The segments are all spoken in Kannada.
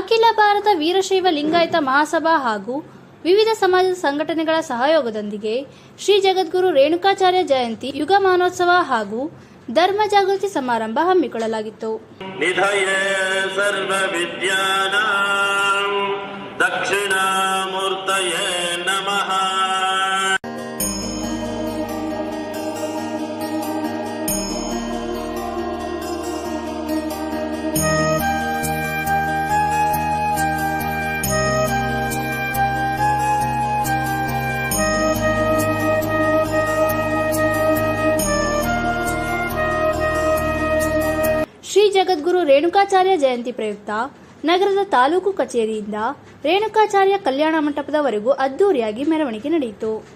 ಅಖಿಲ ಭಾರತ ವೀರಶೈವ ಲಿಂಗಾಯತ ಮಹಾಸಭಾ ಹಾಗೂ ವಿವಿಧ ಸಮಾಜದ ಸಂಘಟನೆಗಳ ಸಹಯೋಗದೊಂದಿಗೆ ಶ್ರೀ ಜಗದ್ಗುರು ರೇಣುಕಾಚಾರ್ಯ ಜಯಂತಿ, ಯುಗ ಮಾನೋತ್ಸವ ಹಾಗೂ ಧರ್ಮ ಜಾಗೃತಿ ಸಮಾರಂಭ ಹಮ್ಮಿಕೊಳ್ಳಲಾಗಿತ್ತು. ದಕ್ಷಿಣಾಮೂರ್ತಯೇ ನಮಃ. ಜಗದ್ಗುರು ರೇಣುಕಾಚಾರ್ಯ ಜಯಂತಿ ಪ್ರಯುಕ್ತ ನಗರದ ತಾಲೂಕು ಕಚೇರಿಯಿಂದ ರೇಣುಕಾಚಾರ್ಯ ಕಲ್ಯಾಣ ಮಂಟಪದವರೆಗೂ ಅದ್ದೂರಿಯಾಗಿ ಮೆರವಣಿಗೆ ನಡೆಯಿತು.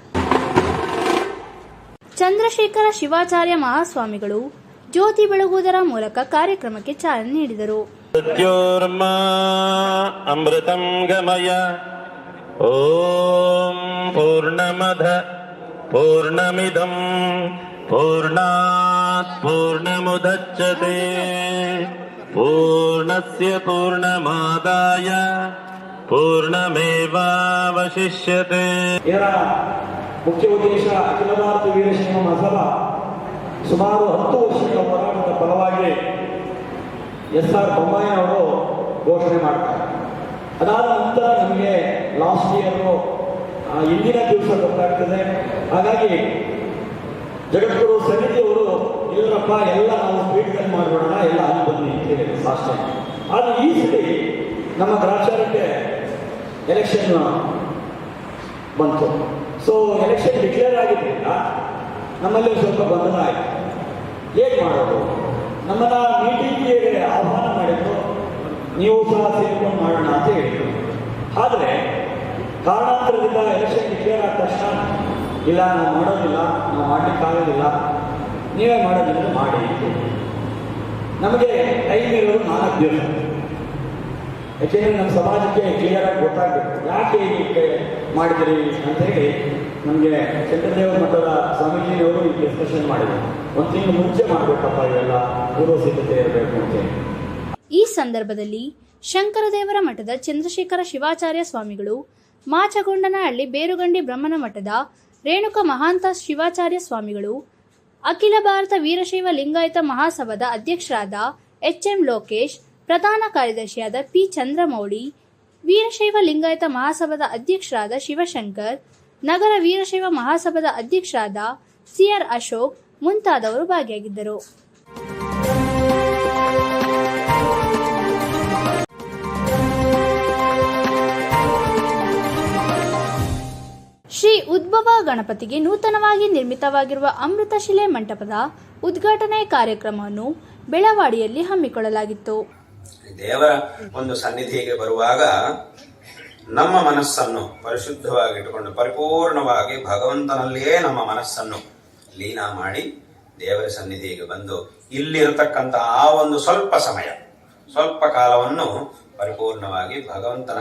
ಚಂದ್ರಶೇಖರ ಶಿವಾಚಾರ್ಯ ಮಹಾಸ್ವಾಮಿಗಳು ಜ್ಯೋತಿ ಬೆಳಗುವುದರ ಮೂಲಕ ಕಾರ್ಯಕ್ರಮಕ್ಕೆ ಚಾಲನೆ ನೀಡಿದರು. ಗಮಯ. ಓಂ ಪೂರ್ಣಮಧ ಪೂರ್ಣಮಿದಂ. पूर्णात् पूर्णमुदच्यते पूर्णस्य पूर्णमादाय पूर्णमेवावशिष्यते ಇದರ ಮುಖ್ಯ ಉದ್ದೇಶ ಅಖಿಲ ಭಾರತ ವೀರಶೈವ ಮಹಾಸಭಾ ಸುಮಾರು ಹತ್ತು ವರ್ಷಗಳ ಹೋರಾಟದ ಫಲವಾಗಿ ಎಸ್ ಆರ್ ಬೊಮ್ಮಾಯಿ ಅವರು ಘೋಷಣೆ ಮಾಡ್ತಾರೆ ಅದಾದ ನಂತರ ನಮಗೆ ಲಾಸ್ಟ್ ಇಯರು ಇಂದಿನ ದಿವಸ ಗೊತ್ತಾಗ್ತದೆ ಹಾಗಾಗಿ ಜಗದ್ಗುರು ಸಮಿತಿಯವರು ಇವರಪ್ಪ ಎಲ್ಲ ನಾವು ಸ್ಪೀಡ್ನಲ್ಲಿ ಮಾಡಿಬಿಡೋಣ, ಎಲ್ಲ ಅಲ್ಲಿ ಬನ್ನಿ ಹೇಳಿದ್ರು ಲಾಸ್ಟ್ ಅದು ಈ ಸರಿ ನಮ್ಮ ಗ್ರಾಚಾರಕ್ಕೆ ಎಲೆಕ್ಷನ್ ಬಂತು. ಸೊ ಎಲೆಕ್ಷನ್ ಡಿಕ್ಲೇರ್ ಆಗಿದ್ದರಿಂದ ನಮ್ಮಲ್ಲಿ ಸ್ವಲ್ಪ ಗೊಂದಲ ಆಯಿತು. ಹೇಗೆ ಮಾಡೋದು? ನಮ್ಮನ್ನ ಮೀಟಿಂಗ್ಗೆ ಆಹ್ವಾನ ಮಾಡಿದ್ರು, ನೀವು ಸಹ ಸೇರ್ಕೊಂಡು ಮಾಡೋಣ ಅಂತ ಹೇಳಿದ್ರು. ಆದರೆ ಕಾರಣಾಂತರದಿಂದ ಎಲೆಕ್ಷನ್ ಡಿಕ್ಲೇರ್ ಆದ ತಕ್ಷಣ ಇಲ್ಲ ನಾವು ಮಾಡೋದಿಲ್ಲ ನಾವು ಮಾಡಲಿಕ್ಕಾಗೋದಿಲ್ಲ ನೀವೇ ಮಾಡೋದಿಲ್ಲ ಮಾಡಿ ನಮಗೆ ಇರೋದು ನಾಲ್ಕು ದಿವಸ. ಯಾಕೆಂದ್ರೆ ನಮ್ಮ ಸಮಾಜಕ್ಕೆ ಕ್ಲಿಯರ್ ಆಗಿ ಗೊತ್ತಾಗಬೇಕು. ಯಾಕೆ ಹೀಗೆ ಮಾಡಿದಿರಿ ಅಂತ ಹೇಳಿ ನಮಗೆ ಚಂದ್ರದೇವ ಮಠದ ಸ್ವಾಮೀಜಿಯವರು ಈ ಡಿಸ್ಕಷನ್ ಮಾಡಿದ್ರು. ಒಂದು ತಿಂಗಳು ಮುಂಚೆ ಮಾಡಬೇಕಪ್ಪ ಇವೆಲ್ಲ, ಪೂರ್ವ ಸಿದ್ಧತೆ ಇರಬೇಕು ಅಂತ ಈ ಸಂದರ್ಭದಲ್ಲಿ ಶಂಕರದೇವರ ಮಠದ ಚಂದ್ರಶೇಖರ ಶಿವಾಚಾರ್ಯ ಸ್ವಾಮಿಗಳು ಮಾಚಗೊಂಡನಹಳ್ಳಿ ಬೇರುಗಂಡಿ ಬ್ರಹ್ಮನ ಮಠದ ರೇಣುಕ ಮಹಾಂತ ಶಿವಾಚಾರ್ಯ ಸ್ವಾಮಿಗಳು, ಅಖಿಲ ಭಾರತ ವೀರಶೈವ ಲಿಂಗಾಯತ ಮಹಾಸಭಾದ ಅಧ್ಯಕ್ಷರಾದ ಎಚ್ ಎಂ ಲೋಕೇಶ್, ಪ್ರಧಾನ ಕಾರ್ಯದರ್ಶಿಯಾದ ಪಿ ಚಂದ್ರಮೌಳಿ, ವೀರಶೈವ ಲಿಂಗಾಯತ ಮಹಾಸಭಾದ ಅಧ್ಯಕ್ಷರಾದ ಶಿವಶಂಕರ್, ನಗರ ವೀರಶೈವ ಮಹಾಸಭಾದ ಅಧ್ಯಕ್ಷರಾದ ಸಿಆರ್ ಅಶೋಕ್ ಮುಂತಾದವರು ಭಾಗಿಯಾಗಿದ್ದರು. ಶ್ರೀ ಉದ್ಭವ ಗಣಪತಿಗೆ ನೂತನವಾಗಿ ನಿರ್ಮಿತವಾಗಿರುವ ಅಮೃತಶಿಲೆ ಮಂಟಪದ ಉದ್ಘಾಟನೆ ಕಾರ್ಯಕ್ರಮವನ್ನು ಬೆಳವಾಡಿಯಲ್ಲಿ ಹಮ್ಮಿಕೊಳ್ಳಲಾಗಿತ್ತು. ದೇವರ ಒಂದು ಸನ್ನಿಧಿಗೆ ಬರುವಾಗ ನಮ್ಮ ಮನಸ್ಸನ್ನು ಪರಿಶುದ್ಧವಾಗಿಟ್ಟುಕೊಂಡು ಪರಿಪೂರ್ಣವಾಗಿ ಭಗವಂತನಲ್ಲಿಯೇ ನಮ್ಮ ಮನಸ್ಸನ್ನು ಲೀನ ಮಾಡಿ ದೇವರ ಸನ್ನಿಧಿಗೆ ಬಂದು ಇಲ್ಲಿರತಕ್ಕಂಥ ಆ ಒಂದು ಸ್ವಲ್ಪ ಸಮಯ, ಸ್ವಲ್ಪ ಕಾಲವನ್ನು ಪರಿಪೂರ್ಣವಾಗಿ ಭಗವಂತನ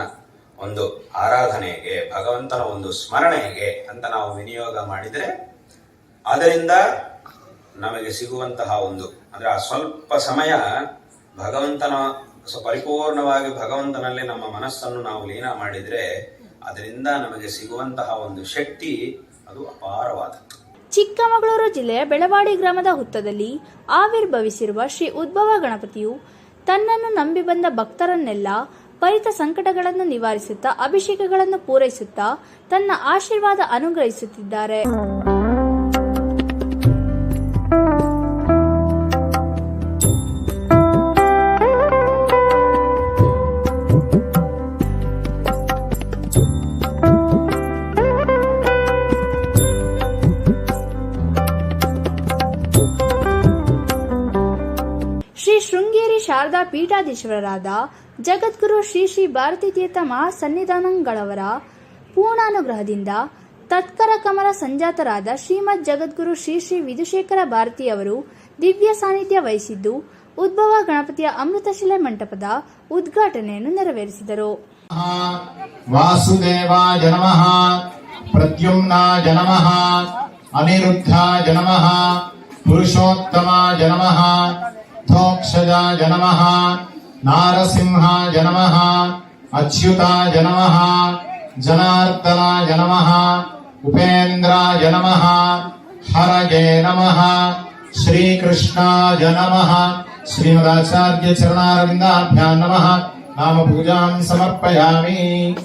ಒಂದು ಆರಾಧನೆಗೆ, ಭಗವಂತನ ಒಂದು ಸ್ಮರಣೆಗೆ ಅಂತ ನಾವು ವಿನಿಯೋಗ ಮಾಡಿದರೆ, ಅದರಿಂದ ನಮಗೆ ಸಿಗುವಂತಹ ಒಂದು, ಅಂದ್ರೆ ಆ ಸ್ವಲ್ಪ ಸಮಯ ಭಗವಂತನ ಪರಿಪೂರ್ಣವಾಗಿ ಭಗವಂತನಲ್ಲಿ ನಮ್ಮ ಮನಸ್ಸನ್ನು ನಾವು ಲೀನ ಮಾಡಿದ್ರೆ, ಅದರಿಂದ ನಮಗೆ ಸಿಗುವಂತಹ ಒಂದು ಶಕ್ತಿ ಅದು ಅಪಾರವಾದದ್ದು. ಚಿಕ್ಕಮಗಳೂರು ಜಿಲ್ಲೆಯ ಬೆಳವಾಡಿ ಗ್ರಾಮದ ಹುತ್ತದಲ್ಲಿ ಆವಿರ್ಭವಿಸಿರುವ ಶ್ರೀ ಉದ್ಭವ ಗಣಪತಿಯು ತನ್ನನ್ನು ನಂಬಿ ಬಂದ ಭಕ್ತರನ್ನೆಲ್ಲ ಪರಿತ ಸಂಕಟಗಳನ್ನು ನಿವಾರಿಸುತ್ತಾ ಅಭಿಷೇಕಗಳನ್ನು ಪೂರೈಸುತ್ತಾ ತನ್ನ ಆಶೀರ್ವಾದ ಅನುಗ್ರಹಿಸುತ್ತಿದ್ದಾರೆ. ಶಾರದಾ ಪೀಠಾಧೀಶ್ವರರಾದ ಜಗದ್ಗುರು ಶ್ರೀ ಶ್ರೀ ಭಾರತೀ ತೀರ್ಥ ಮಹಾಸನ್ನಿಧಾನಗಳವರ ಪೂರ್ಣಾನುಗ್ರಹದಿಂದ ತತ್ಕರ ಕಮಲ ಸಂಜಾತರಾದ ಶ್ರೀಮದ್ ಜಗದ್ಗುರು ಶ್ರೀ ಶ್ರೀ ವಿಧುಶೇಖರ ಭಾರತಿಯವರು ದಿವ್ಯ ಸಾನ್ನಿಧ್ಯ ವಹಿಸಿದ್ದು ಉದ್ಭವ ಗಣಪತಿಯ ಅಮೃತಶಿಲೆ ಮಂಟಪದ ಉದ್ಘಾಟನೆಯನ್ನು ನೆರವೇರಿಸಿದರು. ವಾಸುದೇವಾಯ ಜನಮಃ ಪ್ರದ್ಯುಮ್ನಾಯ ಜನಮಃ धोक्षजाय नमः नारसिंहाय नमः अच्युताय नमः जनार्दनाय नमः उपेन्द्राय नमः हरये नमः श्रीकृष्णाय नमः श्रीमदाचार्य चरणारविन्दाभ्यां नमः नाम पूजां समर्पयामि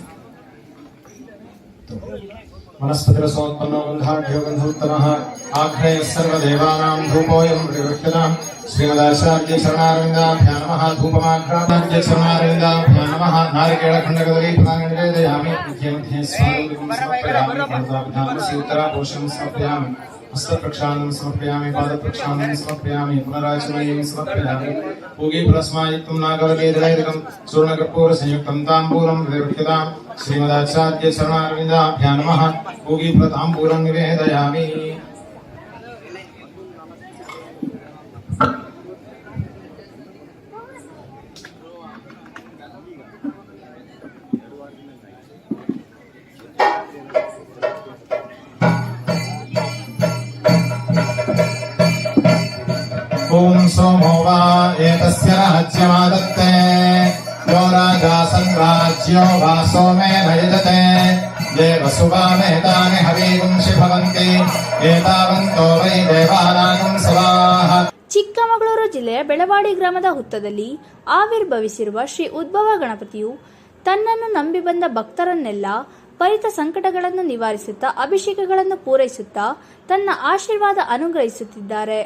वनस्पतिरसोत्पन्नो गन्धाढ्यो गन्धोत्तमः आग्रयः सर्वदेवानां धूपोऽयं प्रवृत्ततां श्रीमदाचार्यशरणारविन्दाभ्या नमः धूपमाघ्राचार्यशरणारविन्दाभ्या नमः नारिकेळखण्डकदलीफलाङ्गनिवेदयामि मुख्यमध्ये स्वागतं हस्तप्रक्षालनं समर्पयामि, पादप्रक्षालनं समर्पयामि पुनराचमनीयं समर्पयामि। पूगी ताम्बूलं विवृह्यतां श्रीमदाचार्य शरणारविन्दाभ्या नमः। पूगी प्रताम्बूलं निवेदयामि। ॐ सोमो वा एतस्य राज्यमादत्ते यो राजा सन्राज्यो वा सोमेन यजते ये वसुवामेतानि हवीगुंषि भवन्ति एतावन्तो वै देवानागं सवाः ಚಿಕ್ಕಮಗಳೂರು ಜಿಲ್ಲೆಯ ಬೆಳವಾಡಿ ಗ್ರಾಮದ ಹುತ್ತದಲ್ಲಿ ಆವಿರ್ಭವಿಸಿರುವ ಶ್ರೀ ಉದ್ಭವ ಗಣಪತಿಯು ತನ್ನನ್ನು ನಂಬಿ ಬಂದ ಭಕ್ತರನ್ನೆಲ್ಲ ಪರಿತ ಸಂಕಟಗಳನ್ನು ನಿವಾರಿಸುತ್ತಾ ಅಭಿಷೇಕಗಳನ್ನು ಪೂರೈಸುತ್ತಾ ತನ್ನ ಆಶೀರ್ವಾದ ಅನುಗ್ರಹಿಸುತ್ತಿದ್ದಾರೆ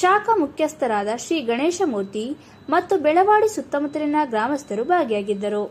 ಶಾಖಾ ಮುಖ್ಯಸ್ಥರಾದ ಶ್ರೀ ಗಣೇಶ ಮೂರ್ತಿ ಮತ್ತು ಬೆಳವಾಡಿ ಸುತ್ತಮುತ್ತಲಿನ ಗ್ರಾಮಸ್ಥರು ಭಾಗಿಯಾಗಿದ್ದರು.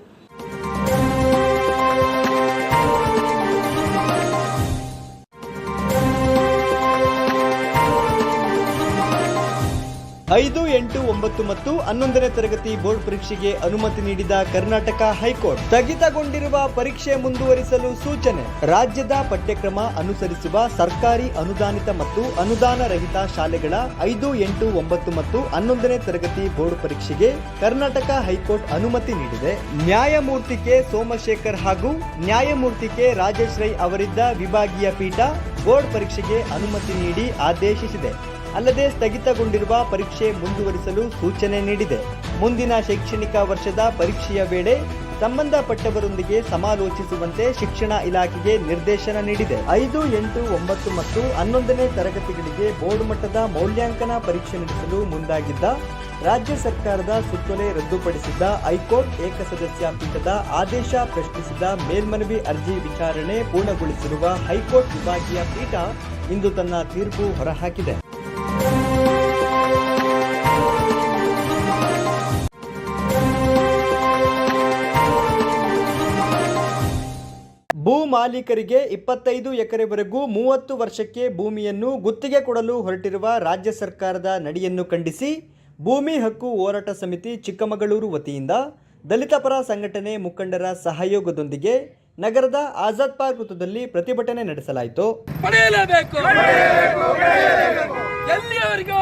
ಐದು, ಎಂಟು, ಒಂಬತ್ತು ಮತ್ತು ಹನ್ನೊಂದನೇ ತರಗತಿ ಬೋರ್ಡ್ ಪರೀಕ್ಷೆಗೆ ಅನುಮತಿ ನೀಡಿದ ಕರ್ನಾಟಕ ಹೈಕೋರ್ಟ್ ಸ್ಥಗಿತಗೊಂಡಿರುವ ಪರೀಕ್ಷೆ ಮುಂದುವರಿಸಲು ಸೂಚನೆ. ರಾಜ್ಯದ ಪಠ್ಯಕ್ರಮ ಅನುಸರಿಸುವ ಸರ್ಕಾರಿ ಅನುದಾನಿತ ಮತ್ತು ಅನುದಾನ ರಹಿತ ಶಾಲೆಗಳ ಐದು, ಎಂಟು, ಒಂಬತ್ತು ಮತ್ತು ಹನ್ನೊಂದನೇ ತರಗತಿ ಬೋರ್ಡ್ ಪರೀಕ್ಷೆಗೆ ಕರ್ನಾಟಕ ಹೈಕೋರ್ಟ್ ಅನುಮತಿ ನೀಡಿದೆ. ನ್ಯಾಯಮೂರ್ತಿ ಕೆ ಸೋಮಶೇಖರ್ ಹಾಗೂ ನ್ಯಾಯಮೂರ್ತಿ ಕೆ ರಾಜೇಶ್ ರೈ ಅವರಿದ್ದ ವಿಭಾಗೀಯ ಪೀಠ ಬೋರ್ಡ್ ಪರೀಕ್ಷೆಗೆ ಅನುಮತಿ ನೀಡಿ ಆದೇಶಿಸಿದೆ. ಅಲ್ಲದೆ ಸ್ಥಗಿತಗೊಂಡಿರುವ ಪರೀಕ್ಷೆ ಮುಂದುವರಿಸಲು ಸೂಚನೆ ನೀಡಿದೆ. ಮುಂದಿನ ಶೈಕ್ಷಣಿಕ ವರ್ಷದ ಪರೀಕ್ಷೆಯ ವೇಳೆ ಸಂಬಂಧಪಟ್ಟವರೊಂದಿಗೆ ಸಮಾಲೋಚಿಸುವಂತೆ ಶಿಕ್ಷಣ ಇಲಾಖೆಗೆ ನಿರ್ದೇಶನ ನೀಡಿದೆ. ಐದು, ಎಂಟು, ಒಂಬತ್ತು ಮತ್ತು ಹನ್ನೊಂದನೇ ತರಗತಿಗಳಿಗೆ ಬೋರ್ಡ್ ಮಟ್ಟದ ಮೌಲ್ಯಾಂಕನ ಪರೀಕ್ಷೆ ನಡೆಸಲು ಮುಂದಾಗಿದ್ದ ರಾಜ್ಯ ಸರ್ಕಾರದ ಸುತ್ತೋಲೆ ರದ್ದುಪಡಿಸಿದ್ದ ಹೈಕೋರ್ಟ್ ಏಕಸದಸ್ಯ ಪೀಠದ ಆದೇಶ ಪ್ರಶ್ನಿಸಿದ ಮೇಲ್ಮನವಿ ಅರ್ಜಿ ವಿಚಾರಣೆ ಪೂರ್ಣಗೊಳಿಸಿರುವ ಹೈಕೋರ್ಟ್ ವಿಭಾಗೀಯ ಪೀಠ ಇಂದು ತನ್ನ ತೀರ್ಪು ಹೊರಹಾಕಿದೆ. ಮಾಲೀಕರಿಗೆ ಇಪ್ಪತ್ತೈದು ಎಕರೆವರೆಗೂ ಮೂವತ್ತು ವರ್ಷಕ್ಕೆ ಭೂಮಿಯನ್ನು ಗುತ್ತಿಗೆ ಕೊಡಲು ಹೊರಟಿರುವ ರಾಜ್ಯ ಸರ್ಕಾರದ ನಡೆಯನ್ನು ಖಂಡಿಸಿ ಭೂಮಿ ಹಕ್ಕು ಹೋರಾಟ ಸಮಿತಿ ಚಿಕ್ಕಮಗಳೂರು ವತಿಯಿಂದ ದಲಿತ ಪರ ಸಂಘಟನೆ ಮುಖಂಡರ ಸಹಯೋಗದೊಂದಿಗೆ ನಗರದ ಆಜಾದ್ ಪಾರ್ಕ್ ವೃತ್ತದಲ್ಲಿ ಪ್ರತಿಭಟನೆ ನಡೆಸಲಾಯಿತು.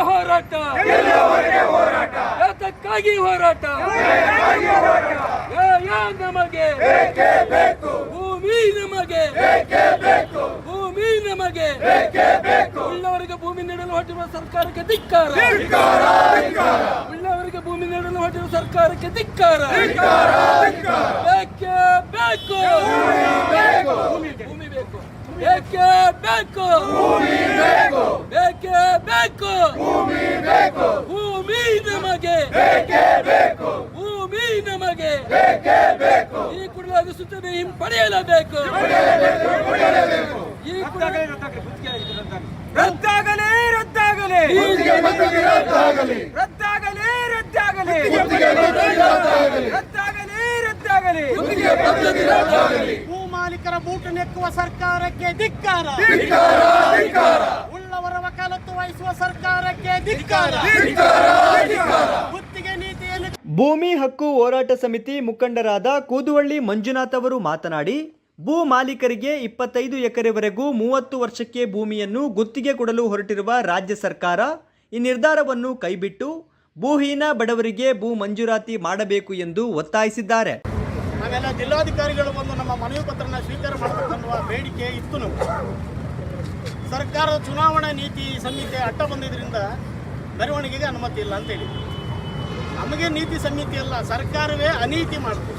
ಹೋರಾಟ? ಹೋರಾಟ? ನಮಗೆ? ಭೂಮಿ ನಮಗೆ. ಭೂಮಿ ನಮಗೆ. ಉಳ್ಳವರಿಗೆ ಭೂಮಿ ನೀಡಲು ಹೊರಟಿರುವ ಸರ್ಕಾರಕ್ಕೆ ಧಿಕ್ಕಾರ. ಉಳ್ಳವರಿಗೆ ಭೂಮಿ ನೀಡಲು ಹೊರಟಿರುವ ಸರ್ಕಾರಕ್ಕೆ ಧಿಕ್ಕಾರ. ಬೇಕೇ? ಬೇಕು. ಭೂಮಿ ಬೇಕು. ಬೇಕೇ. ಬೇಕು? ಬೇಕೇ. ಬೇಕು? ಭೂಮಿ ನಮಗೆ. ಭೂಮಿ ನಮಗೆ. ಈ ಕೂಡಲೇ ಸುತ್ತದೆ ಹಿಂಪಡೆಯಲೇಬೇಕು ಈ ರದ್ದಾಗಲೇ ರದ್ದಾಗಲೇ ರದ್ದಾಗಲೇ. ರದ್ದಾಗಲಿ ರದ್ದಾಗಲೇ. ರದ್ದಾಗಲಿ. ಭೂ ಮಾಲೀಕರ ಬೂಟು ನೆಕ್ಕುವ ಸರ್ಕಾರಕ್ಕೆ ಧಿಕ್ಕಾರ. ಉಳ್ಳವರ ವಕಾಲತ್ತು ವಹಿಸುವ ಸರ್ಕಾರಕ್ಕೆ ಧಿಕ್ಕಾರ. ಭೂಮಿ ಹಕ್ಕು ಹೋರಾಟ ಸಮಿತಿ ಮುಖಂಡರಾದ ಕೂದುವಳ್ಳಿ ಮಂಜುನಾಥ್ ಅವರು ಮಾತನಾಡಿ, ಭೂ ಮಾಲೀಕರಿಗೆ ಇಪ್ಪತ್ತೈದು ಎಕರೆವರೆಗೂ ಮೂವತ್ತು ವರ್ಷಕ್ಕೆ ಭೂಮಿಯನ್ನು ಗುತ್ತಿಗೆ ಕೊಡಲು ಹೊರಟಿರುವ ರಾಜ್ಯ ಸರ್ಕಾರ ಈ ನಿರ್ಧಾರವನ್ನು ಕೈಬಿಟ್ಟು ಭೂಹೀನ ಬಡವರಿಗೆ ಭೂ ಮಂಜೂರಾತಿ ಮಾಡಬೇಕು ಎಂದು ಒತ್ತಾಯಿಸಿದ್ದಾರೆ. ನಾವೆಲ್ಲ ಜಿಲ್ಲಾಧಿಕಾರಿಗಳು ಬಂದು ನಮ್ಮ ಮನವಿ ಪತ್ರನ ಸ್ವೀಕಾರ ಮಾಡಬೇಕನ್ನುವ ಬೇಡಿಕೆ ಇತ್ತು ನಮಗೆ. ಸರ್ಕಾರದ ಚುನಾವಣಾ ನೀತಿ ಸಂಹಿತೆ ಅಟ್ಟ ಬಂದಿದ್ದರಿಂದ ಮೆರವಣಿಗೆಗೆ ಅನುಮತಿ ಇಲ್ಲ ಅಂತೇಳಿ ನಮಗೆ ನೀತಿ ಸಂಹಿತೆ ಅಲ್ಲ, ಸರ್ಕಾರವೇ ಅನೀತಿ ಮಾಡ್ತದೆ.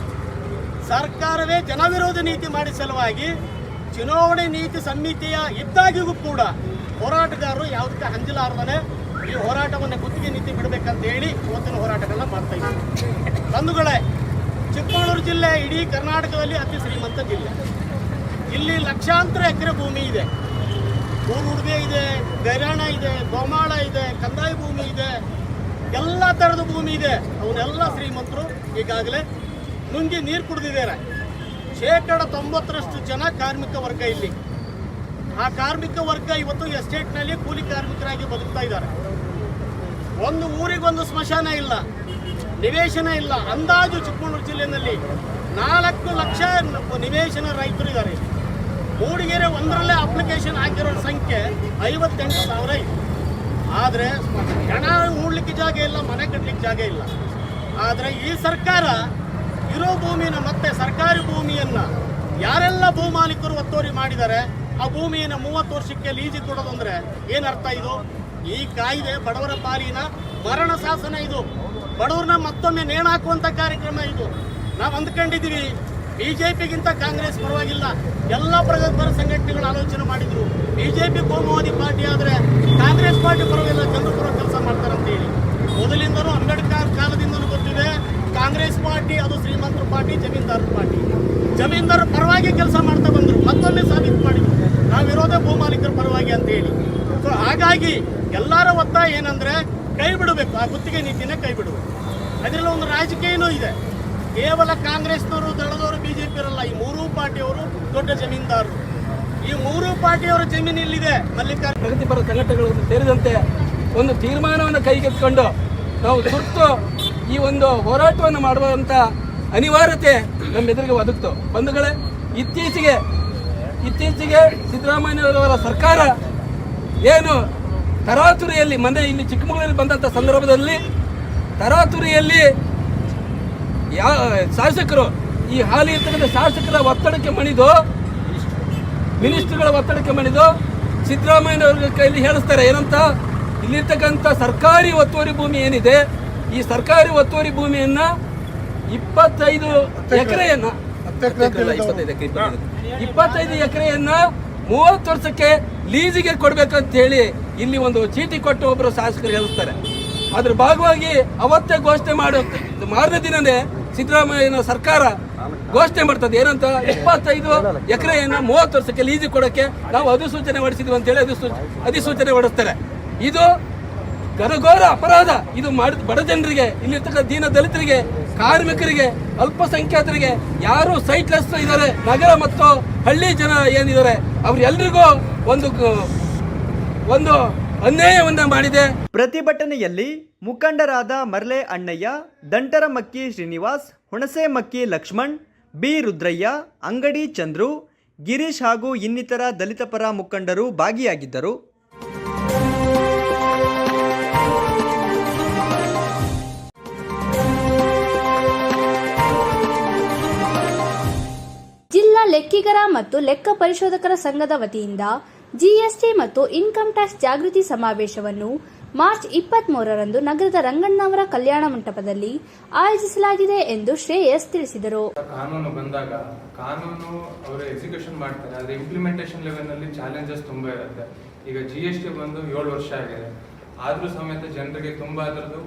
ಸರ್ಕಾರವೇ ಜನವಿರೋಧ ನೀತಿ ಮಾಡಿ ಸಲುವಾಗಿ ಚುನಾವಣೆ ನೀತಿ ಸಂಹಿತೆಯ ಇದ್ದಾಗಿಗೂ ಕೂಡ ಹೋರಾಟಗಾರರು ಯಾವುದಕ್ಕೆ ಹಂಜಲಾರದನೆ ಈ ಹೋರಾಟವನ್ನು ಗುತ್ತಿಗೆ ನೀತಿ ಬಿಡಬೇಕಂತ ಹೇಳಿ ಇವತ್ತಿನ ಹೋರಾಟಗಳನ್ನ ಮಾಡ್ತಾ ಇದ್ದೀವಿ ಬಂಧುಗಳೇ, ಚಿಕ್ಕಮಗಳೂರು ಜಿಲ್ಲೆ ಇಡೀ ಕರ್ನಾಟಕದಲ್ಲಿ ಅತಿ ಶ್ರೀಮಂತ ಜಿಲ್ಲೆ. ಇಲ್ಲಿ ಲಕ್ಷಾಂತರ ಎಕರೆ ಭೂಮಿ ಇದೆ. ಊರುಡುಗೆ ಇದೆ, ಗೈರಾಣ ಇದೆ, ಗೋಮಾಳ ಇದೆ, ಕಂದಾಯ ಭೂಮಿ ಇದೆ. ಎಲ್ಲ ಥರದ ಭೂಮಿ ಇದೆ. ಅವನ್ನೆಲ್ಲ ಶ್ರೀಮಂತರು ಈಗಾಗಲೇ ನುಂಗಿ ನೀರು ಕುಡಿದಿದ್ದಾರೆ. ಶೇಕಡ ತೊಂಬತ್ತರಷ್ಟು ಜನ ಕಾರ್ಮಿಕ ವರ್ಗ ಇಲ್ಲಿ. ಆ ಕಾರ್ಮಿಕ ವರ್ಗ ಇವತ್ತು ಎಸ್ಟೇಟ್ನಲ್ಲಿ ಕೂಲಿ ಕಾರ್ಮಿಕರಾಗಿ ಬದುಕ್ತಾ ಇದ್ದಾರೆ. ಒಂದು ಊರಿಗೊಂದು ಸ್ಮಶಾನ ಇಲ್ಲ, ನಿವೇಶನ ಇಲ್ಲ. ಅಂದಾಜು ಚಿಕ್ಕಮಗಳೂರು ಜಿಲ್ಲೆಯಲ್ಲಿ ನಾಲ್ಕು ಲಕ್ಷ ನಿವೇಶನ ರೈತರು ಇದ್ದಾರೆ. ಮೂಡಿಗೆರೆ ಒಂದರಲ್ಲೇ ಅಪ್ಲಿಕೇಶನ್ ಹಾಕಿರೋ ಸಂಖ್ಯೆ ಐವತ್ತೆಂಟು ಸಾವಿರ ಇದೆ. ಆದರೆ ಹಣ ಹೂಡ್ಲಿಕ್ಕೆ ಜಾಗ ಇಲ್ಲ, ಮನೆ ಕಟ್ಟಲಿಕ್ಕೆ ಜಾಗ ಇಲ್ಲ. ಆದರೆ ಈ ಸರ್ಕಾರ ಇರೋ ಭೂಮಿನ ಮತ್ತೆ ಸರ್ಕಾರಿ ಭೂಮಿಯನ್ನು ಯಾರೆಲ್ಲ ಭೂಮಾಲೀಕರು ಒತ್ತುವರಿ ಮಾಡಿದ್ದಾರೆ, ಆ ಭೂಮಿಯನ್ನು ಮೂವತ್ತು ವರ್ಷಕ್ಕೆ ಲೀಜಿ ಕೊಡೋದು ಅಂದರೆ ಏನರ್ಥ ಇದು? ಈ ಕಾಯ್ದೆ ಬಡವರ ಪಾಲಿನ ಮರಣ ಶಾಸನ ಇದು. ಬಡವ್ರನ್ನ ಮತ್ತೊಮ್ಮೆ ನೇಣು ಹಾಕುವಂತ ಕಾರ್ಯಕ್ರಮ ಇದು. ನಾವು ಅಂದ್ಕೊಂಡಿದ್ದೀವಿ ಬಿಜೆಪಿಗಿಂತ ಕಾಂಗ್ರೆಸ್ ಪರವಾಗಿಲ್ಲ. ಎಲ್ಲ ಪ್ರಗತಿಪರ ಸಂಘಟನೆಗಳು ಆಲೋಚನೆ ಮಾಡಿದ್ರು. ಬಿಜೆಪಿ ಕೋಮುವಾದಿ ಪಾರ್ಟಿ ಆದರೆ ಕಾಂಗ್ರೆಸ್ ಪಾರ್ಟಿ ಪರವಾಗಿಲ್ಲ ಜನರು ಪರ ಕೆಲಸ ಮಾಡ್ತಾರಂತ ಹೇಳಿ ಮೊದಲಿಂದನೂ ಅಂಬೇಡ್ಕರ್ ಕಾಲದಿಂದನೂ ಗೊತ್ತಿದೆ, ಕಾಂಗ್ರೆಸ್ ಪಾರ್ಟಿ ಅದು ಶ್ರೀಮಂತರ ಪಾರ್ಟಿ ಜಮೀನ್ದಾರರ ಪಾರ್ಟಿ. ಜಮೀನ್ದಾರ ಪರವಾಗಿ ಕೆಲಸ ಮಾಡ್ತಾ ಬಂದ್ರು, ಮತ್ತೊಮ್ಮೆ ಸಾಬೀತು ಮಾಡಿದ್ರು. ನಾವಿರೋದೇ ಭೂಮಾಲೀಕರ ಪರವಾಗಿ ಅಂತ ಹೇಳಿ ಸೊ ಹಾಗಾಗಿ ಎಲ್ಲರ ಒತ್ತಾಯ ಏನಂದ್ರೆ ಕೈ ಬಿಡಬೇಕು, ಆ ಗುತ್ತಿಗೆ ನೀತಿನ ಕೈ ಬಿಡಬೇಕು. ಅದರಲ್ಲಿ ಒಂದು ರಾಜಕೀಯನೂ ಇದೆ. ಕೇವಲ ಕಾಂಗ್ರೆಸ್ನವರು ದಳದವರು ಬಿಜೆಪಿ ಇರಲ್ಲ ಈ ಮೂರೂ ಪಾರ್ಟಿಯವರು ದೊಡ್ಡ ಜಮೀನ್ದಾರರು. ಈ ಮೂರೂ ಪಾರ್ಟಿಯವರ ಜಮೀನು ಇಲ್ಲಿದೆ. ಮಲ್ಲಿಕಾರ್ಜುನ ಪ್ರಗತಿಪರ ಸಂಘಟನೆಗಳು ಸೇರಿದಂತೆ ಒಂದು ತೀರ್ಮಾನವನ್ನು ಕೈಗೆತ್ತಿಕೊಂಡು ನಾವು ತುರ್ತು ಈ ಒಂದು ಹೋರಾಟವನ್ನು ಮಾಡುವಂತ ಅನಿವಾರ್ಯತೆ ನಮ್ಮ ಎದುರಿಗೆ ಒದಗಿತು. ಬಂಧುಗಳೇ, ಇತ್ತೀಚೆಗೆ ಇತ್ತೀಚೆಗೆ ಸಿದ್ದರಾಮಯ್ಯವರ ಸರ್ಕಾರ ಏನು ತರಾತುರಿಯಲ್ಲಿ, ಮೊನ್ನೆ ಇಲ್ಲಿ ಚಿಕ್ಕಮಗಳೂರಿನಲ್ಲಿ ಬಂದಂಥ ಸಂದರ್ಭದಲ್ಲಿ ತರಾತುರಿಯಲ್ಲಿ ಯಾ ಶಾಸಕರು ಈ ಹಾಲಿ ಇರ್ತಕ್ಕಂಥ ಶಾಸಕರ ಒತ್ತಡಕ್ಕೆ ಮಣಿದು ಮಿನಿಸ್ಟರ್ಗಳ ಒತ್ತಡಕ್ಕೆ ಮಣಿದು ಸಿದ್ದರಾಮಯ್ಯನವ್ರ ಕೈಲಿ ಹೇಳಿಸ್ತಾರೆ. ಏನಂತ? ಇಲ್ಲಿರ್ತಕ್ಕಂಥ ಸರ್ಕಾರಿ ಒತ್ತುವರಿ ಭೂಮಿ ಏನಿದೆ ಈ ಸರ್ಕಾರಿ ಒತ್ತುವರಿ ಭೂಮಿಯನ್ನು ಇಪ್ಪತ್ತೈದು ಎಕರೆಯನ್ನ ಇಪ್ಪತ್ತೈದು ಎಕರೆ ಇಪ್ಪತ್ತೈದು. ಎಕರೆಯನ್ನ ಮೂವತ್ತು ವರ್ಷಕ್ಕೆ ಲೀಸಿಗೆ ಕೊಡಬೇಕಂತ ಹೇಳಿ ಇಲ್ಲಿ ಒಂದು ಚೀಟಿ ಕೊಟ್ಟು ಒಬ್ಬರು ಶಾಸಕರು ಹೇಳ್ತಾರೆ ಅದ್ರ ಭಾಗವಾಗಿ ಅವತ್ತೇ ಘೋಷಣೆ ಮಾಡೋ ಮಾರನೇ ದಿನನೇ ಸಿದ್ದರಾಮಯ್ಯನ ಸರ್ಕಾರ ಘೋಷಣೆ ಮಾಡ್ತದೆ. ಏನಂತ? ಇಪ್ಪತ್ತೈದು ಎಕರೆಯನ್ನು ಮೂವತ್ತು ವರ್ಷಕ್ಕೆ ಲೀಜು ಕೊಡೋಕ್ಕೆ ನಾವು ಅಧಿಸೂಚನೆ ಹೊಡಿಸಿದ್ವಿ ಅಂತೇಳಿ ಅಧಿಸೂ ಅಧಿಸೂಚನೆ ಹೊಡಿಸ್ತಾರೆ ಇದು ಘನಘೋರ ಅಪರಾಧ. ಇದು ಮಾಡಿದ ಬಡ ಜನರಿಗೆ ಇಲ್ಲಿರ್ತಕ್ಕ ದೀನ ದಲಿತರಿಗೆ ಕಾರ್ಮಿಕರಿಗೆ ಅಲ್ಪಸಂಖ್ಯಾತರಿಗೆ ಯಾರು ಸೈಟ್ಲೆಸ್ ಇದ್ದಾರೆ ನಗರ ಮತ್ತು ಹಳ್ಳಿ ಜನ ಏನಿದ್ದಾರೆ ಅವರೆಲ್ಲರಿಗೂ ಒಂದು ಒಂದು ಅನ್ಯಾಯವನ್ನ ಮಾಡಿದೆ. ಪ್ರತಿಭಟನೆಯಲ್ಲಿ ಮುಖಂಡರಾದ ಮರ್ಲೆ ಅಣ್ಣಯ್ಯ, ದಂಟರಮಕ್ಕಿ ಶ್ರೀನಿವಾಸ್, ಹುಣಸೆಮಕ್ಕಿ ಲಕ್ಷ್ಮಣ್, ಬಿ. ರುದ್ರಯ್ಯ, ಅಂಗಡಿ ಚಂದ್ರು, ಗಿರೀಶ್ ಹಾಗೂ ಇನ್ನಿತರ ದಲಿತ ಪರ ಮುಖಂಡರು ಭಾಗಿಯಾಗಿದ್ದರು. ಜಿಲ್ಲಾ ಲೆಕ್ಕಿಗರ ಮತ್ತು ಲೆಕ್ಕ ಪರಿಶೋಧಕರ ಸಂಘದ ವತಿಯಿಂದ ಜಿಎಸ್ಟಿ ಮತ್ತು ಇನ್ಕಮ್ ಟ್ಯಾಕ್ಸ್ ಜಾಗೃತಿ ಸಮಾವೇಶವನ್ನು ಮಾರ್ಚ್ ಇಪ್ಪತ್ತ್ ಮೂರರಂದು ನಗರದ ರಂಗಣ್ಣವರ ಕಲ್ಯಾಣ ಮಂಟಪದಲ್ಲಿ ಆಯೋಜಿಸಲಾಗಿದೆ ಎಂದು ಶ್ರೇಯಸ್ ತಿಳಿಸಿದರು. ಕಾನೂನು ಬಂದಾಗ ಕಾನೂನು ಅವರು ಎಕ್ಸಿಕ್ಯೂಷನ್ ಮಾಡ್ತಾರೆ, ಆದರೆ ಇಂಪ್ಲಿಮೆಂಟೇಷನ್ ಲೆವೆಲ್ನಲ್ಲಿ ಚಾಲೆಂಜಸ್ ತುಂಬ ಇರುತ್ತೆ. ಈಗ ಜಿ ಎಸ್ ಟಿ ಬಂದು ಏಳು ವರ್ಷ ಆಗಿದೆ. ಆದರೂ ಸಮೇತ ಜನರಿಗೆ ತುಂಬ ಅದರದ್ದು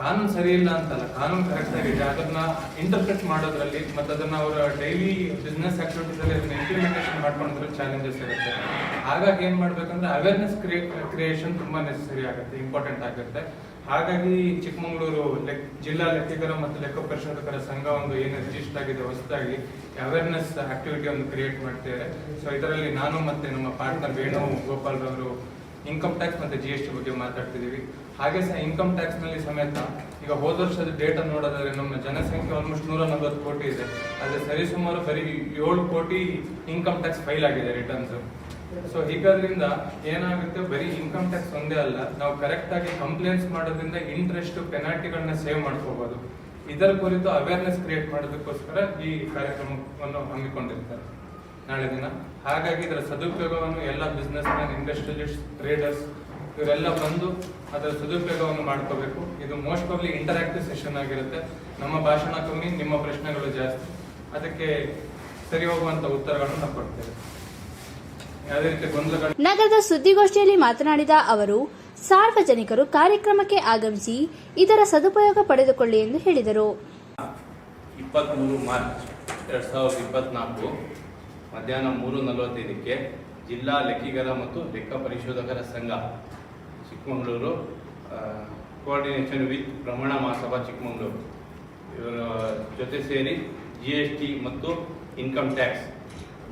ಕಾನೂನು ಸರಿ ಇಲ್ಲ ಅಂತಲ್ಲ, ಕಾನೂನು ಕರೆಕ್ಟ್ ಆಗಿದೆ ಅದನ್ನ ಇಂಟರ್ಪ್ರೆಟ್ ಮಾಡೋದ್ರಲ್ಲಿ ಮತ್ತು ಅದನ್ನ ಅವರ ಡೈಲಿ ಬಿಸ್ನೆಸ್ ಆಕ್ಟಿವಿಟೀಸಲ್ಲಿ ಅದನ್ನ ಇಂಪ್ಲಿಮೆಂಟೇಷನ್ ಮಾಡ್ಕೊಂಡ್ರೆ ಚಾಲೆಂಜಸ್ ಇರುತ್ತೆ. ಹಾಗಾಗಿ ಏನು ಮಾಡಬೇಕಂದ್ರೆ ಅವೇರ್ನೆಸ್ ಕ್ರಿಯೇಷನ್ ತುಂಬಾ ನೆಸೆಸರಿ ಆಗುತ್ತೆ ಇಂಪಾರ್ಟೆಂಟ್ ಆಗುತ್ತೆ. ಹಾಗಾಗಿ ಚಿಕ್ಕಮಗಳೂರು ಲೆಕ್, ಜಿಲ್ಲಾ ಲೆಕ್ಕಿಗರ ಮತ್ತು ಲೆಕ್ಕ ಪರಿಶೋಧಕರ ಸಂಘ ಒಂದು ಏನು ರಿಜಿಸ್ಟರ್ ಆಗಿದೆ, ಹೊಸದಾಗಿ ಅವೇರ್ನೆಸ್ ಆಕ್ಟಿವಿಟಿ ಒಂದು ಕ್ರಿಯೇಟ್ ಮಾಡ್ತಿದ್ದಾರೆ ಸೊ ಇದರಲ್ಲಿ ನಾನು ಮತ್ತೆ ನಮ್ಮ ಪಾರ್ಟ್ನರ್ ವೇಣು ಗೋಪಾಲ್ ರವರು ಇನ್ಕಮ್ ಟ್ಯಾಕ್ಸ್ ಮತ್ತೆ ಜಿ ಎಸ್ ಟಿ ಬಗ್ಗೆ ಮಾತಾಡ್ತಿದ್ದೀವಿ. ಹಾಗೆ ಸಹ ಇನ್ಕಮ್ ಟ್ಯಾಕ್ಸ್ನಲ್ಲಿ ಸಮೇತ ಈಗ ಹೋದ ವರ್ಷದ ಡೇಟಾ ನೋಡೋದಾದ್ರೆ ನಮ್ಮ ಜನಸಂಖ್ಯೆ ಆಲ್ಮೋಸ್ಟ್ ನೂರ ನಲವತ್ತು ಕೋಟಿ ಇದೆ. ಅದೇ ಸರಿಸುಮಾರು ಬರೀ ಏಳು ಕೋಟಿ ಇನ್ಕಮ್ ಟ್ಯಾಕ್ಸ್ ಫೈಲ್ ಆಗಿದೆ ರಿಟರ್ನ್ಸ್ ಸೊ ಹೀಗಾದ್ರಿಂದ ಏನಾಗುತ್ತೆ? ಬರೀ ಇನ್ಕಮ್ ಟ್ಯಾಕ್ಸ್ ಒಂದೇ ಅಲ್ಲ, ನಾವು ಕರೆಕ್ಟ್ ಆಗಿ ಕಂಪ್ಲೇಂಟ್ಸ್ ಮಾಡೋದ್ರಿಂದ ಇಂಟ್ರೆಸ್ಟ್ ಪೆನಾಲ್ಟಿಗಳನ್ನ ಸೇವ್ ಮಾಡ್ಕೋಬಹುದು ಇದರ ಕುರಿತು ಅವೇರ್ನೆಸ್ ಕ್ರಿಯೇಟ್ ಮಾಡೋದಕ್ಕೋಸ್ಕರ ಈ ಕಾರ್ಯಕ್ರಮವನ್ನು ಹಮ್ಮಿಕೊಂಡಿರ್ತಾರೆ. ನಾಳೆ ದಿನ. ಹಾಗಾಗಿ ಇದರ ಸದುಪಯೋಗವನ್ನು ಎಲ್ಲ ಬಿಸ್ನೆಸ್ ಮ್ಯಾನ್ ಇಂಡಸ್ಟ್ರಿಯಲಿಸ್ಟ್ ಟ್ರೇಡರ್ಸ್ ಇವರೆಲ್ಲ ಬಂದು ಅದರ ಸದುಪಯೋಗವನ್ನು ಮಾಡ್ಕೋಬೇಕು. ಇದು ಮೋಸ್ಟ್ ಪ್ರಾಬ್ಲಿ ಇಂಟರಾಕ್ಟಿವ್ ಸೆಷನ್ ಆಗಿರುತ್ತೆ. ನಮ್ಮ ಭಾಷಣ ಕಮ್ಮಿ ನಿಮ್ಮ ಪ್ರಶ್ನೆಗಳು ಜಾಸ್ತಿ. ಅದಕ್ಕೆ ಸರಿ ಹೋಗುವಂತ ಉತ್ತರಗಳನ್ನು ನಾವು ಕೊಡ್ತೇವೆ. ಯಾವುದೇ ರೀತಿ ಗೊಂದಲಗಳು ನಗರದ ಸುದ್ದಿಗೋಷ್ಠಿಯಲ್ಲಿ ಮಾತನಾಡಿದ ಅವರು ಸಾರ್ವಜನಿಕರು ಕಾರ್ಯಕ್ರಮಕ್ಕೆ ಆಗಮಿಸಿ ಇದರ ಸದುಪಯೋಗ ಪಡೆದುಕೊಳ್ಳಿ ಎಂದು ಹೇಳಿದರು. ಇಪ್ಪತ್ತ್ಮೂರು ಮಾರ್ಚ್ ಎರಡು ಸಾವಿರದ ಇಪ್ಪತ್ತ್ನಾಲ್ಕು ಮಧ್ಯಾಹ್ನ ಮೂರು ನಲವತ್ತೈದಕ್ಕೆ ಜಿಲ್ಲಾ ಲೆಕ್ಕಿಗರ ಮತ್ತು ಲೆಕ್ಕ ಪರಿಶೋಧಕರ ಸಂಘ ಚಿಕ್ಕಮಗಳೂರು ಕೋಆರ್ಡಿನೇಷನ್ ವಿತ್ ಭ್ರಮಣ ಮಹಾಸಭಾ ಚಿಕ್ಕಮಗಳೂರು. ಇವರ ಜೊತೆ ಸೇರಿ ಜಿ ಎಸ್ ಟಿ ಮತ್ತು ಇನ್ಕಮ್ ಟ್ಯಾಕ್ಸ್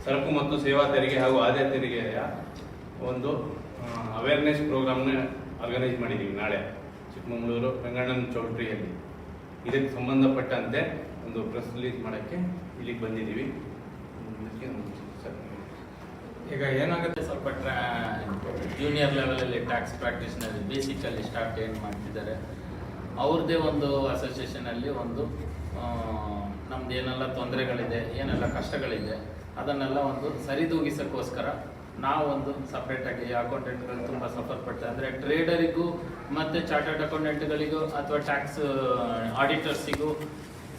ಸರಕು ಮತ್ತು ಸೇವಾ ತೆರಿಗೆ ಹಾಗೂ ಆದಾಯ ತೆರಿಗೆಯ ಒಂದು ಅವೇರ್ನೆಸ್ ಪ್ರೋಗ್ರಾಮ್ನ ಆರ್ಗನೈಸ್ ಮಾಡಿದ್ದೀವಿ ನಾಳೆ ಚಿಕ್ಕಮಗಳೂರು, ರಂಗಣ್ಣನ ಚೌಟ್ರಿಯಲ್ಲಿ. ಇದಕ್ಕೆ ಸಂಬಂಧಪಟ್ಟಂತೆ ಒಂದು ಪ್ರೆಸ್ ರಿಲೀಸ್ ಮಾಡೋಕ್ಕೆ ಇಲ್ಲಿಗೆ ಬಂದಿದ್ದೀವಿ. ಈಗ ಏನಾಗುತ್ತೆ ಸ್ವಲ್ಪ ಟ್ರಾ ಜೂನಿಯರ್ ಲೆವೆಲಲ್ಲಿ ಟ್ಯಾಕ್ಸ್ ಪ್ರಾಕ್ಟೀಸ್ನಲ್ಲಿ ಬೇಸಿಕಲ್ಲಿ ಸ್ಟಾರ್ಟ್ ಏನು ಮಾಡ್ತಿದ್ದಾರೆ ಅವ್ರದ್ದೇ ಒಂದು ಅಸೋಸಿಯೇಷನಲ್ಲಿ ಒಂದು ನಮ್ದು ಏನೆಲ್ಲ ತೊಂದರೆಗಳಿದೆ, ಏನೆಲ್ಲ ಕಷ್ಟಗಳಿದೆ, ಅದನ್ನೆಲ್ಲ ಒಂದು ಸರಿದೂಗಿಸೋಕ್ಕೋಸ್ಕರ ನಾವೊಂದು ಸಪ್ರೇಟಾಗಿ ಅಕೌಂಟೆಂಟ್ಗಳು ತುಂಬ ಸಫರ್ ಪಡ್ತಾರೆ ಅಂದರೆ ಟ್ರೇಡರಿಗೂ ಮತ್ತು ಚಾರ್ಟರ್ಡ್ ಅಕೌಂಟೆಂಟ್ಗಳಿಗೂ ಅಥವಾ ಟ್ಯಾಕ್ಸ್ ಆಡಿಟರ್ಸಿಗೂ